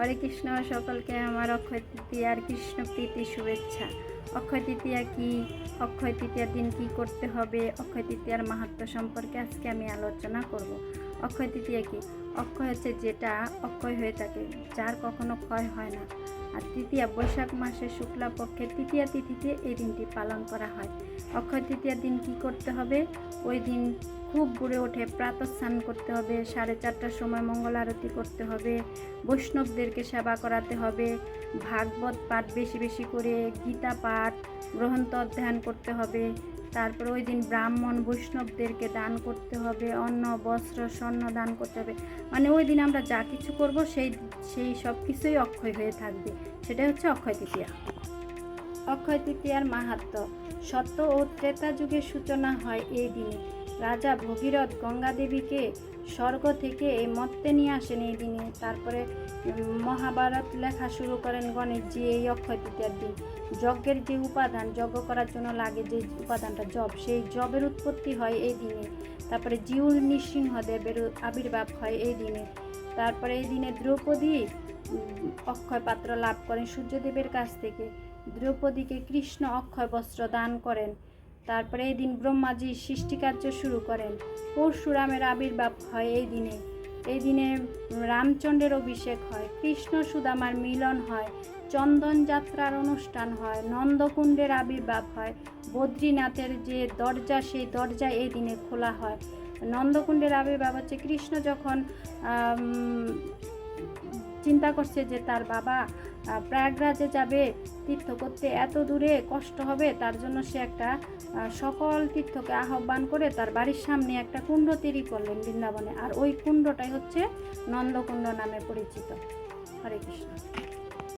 হরে কৃষ্ণ, সকলকে আমার অক্ষয় তৃতীয়ার কৃষ্ণ প্রীতি শুভেচ্ছা। অক্ষয় তৃতীয়া কি? অক্ষয় তৃতীয়ার দিন কি করতে হবে? অক্ষয় তৃতীয়ার মাহাত্ম্য সম্পর্কে আজকে আমি আলোচনা করব। অক্ষয় তৃতীয়া কি? অক্ষয় হচ্ছে যেটা, অক্ষয় হয়ে থাকে, যার কখনো ক্ষয় হয় না। আর তৃতীয়া, বৈশাখ মাসের শুক্লা পক্ষে তৃতীয়া তিথিতে এই দিনটি পালন করা হয়। অক্ষয় তৃতীয়ার দিন কি করতে হবে? ওই দিন খুব বুড়ে ওঠে, প্রাতঃস্নান করতে হবে, সাড়ে চারটার সময় মঙ্গল আরতি করতে হবে, বৈষ্ণবদেরকে সেবা করাতে হবে, ভাগবত পাঠ বেশি বেশি করে, গীতা পাঠ, গ্রন্থ অধ্যয়ন করতে হবে, তারপর ওই দিন ব্রাহ্মণ বৈষ্ণবদেরকে দান করতে হবে, অন্ন, বস্ত্র, স্বর্ণ দান করতে হবে মানে ওই দিন আমরা যা কিছু করব সেই সেই সব কিছুই অক্ষয় হয়ে থাকবে, সেটাই হচ্ছে অক্ষয় তৃতীয়া। অক্ষয় তৃতীয়ার মাহাত্ম, সত্য ও ত্রেতা যুগের সূচনা হয় এই দিনে। রাজা ভগীরথ গঙ্গা দেবীকে স্বর্গ থেকে এই মর্তে নিয়ে আসেন এই দিনে। তারপরে মহাভারত লেখা শুরু করেন গণেশজি এই অক্ষয় তৃতীয়ার দিন। যজ্ঞের যে উপাদান, যজ্ঞ করার জন্য লাগে যে উপাদানটা জব সেই জবের উৎপত্তি হয় এই দিনে। তারপরে জিউল নৃসিংহদেবের আবির্ভাব হয় এই দিনে। তারপরে এই দিনে দ্রৌপদী অক্ষয় পাত্র লাভ করেন সূর্যদেবের কাছ থেকে। দ্রৌপদীকে কৃষ্ণ অক্ষয় বস্ত্র দান করেন। তারপরে এই দিন ব্রহ্মাজি সৃষ্টিকার্য শুরু করেন। পরশুরামের আবির্ভাব হয় এই দিনে। এই দিনে রামচন্দ্রের অভিষেক হয়, কৃষ্ণ সুদামার মিলন হয়, চন্দন যাত্রার অনুষ্ঠান হয়, নন্দকুণ্ডের আবির্ভাব হয়, বদ্রীনাথের যে দরজা, সেই দরজা এই দিনে খোলা হয়। নন্দকুণ্ডের আবির্ভাব হচ্ছে কৃষ্ণ যখন চিন্তা করছে যে তার বাবা প্রয়াগরাজে যাবে তীর্থ করতে। এত দূরে কষ্ট হবে, তার জন্য সে একটা সকল তীর্থকে আহ্বান করে তার বাড়ির সামনে একটা কুণ্ড তৈরি করলেন বৃন্দাবনে। আর ওই কুণ্ডটাই হচ্ছে নন্দকুণ্ড নামে পরিচিত। হরে কৃষ্ণ।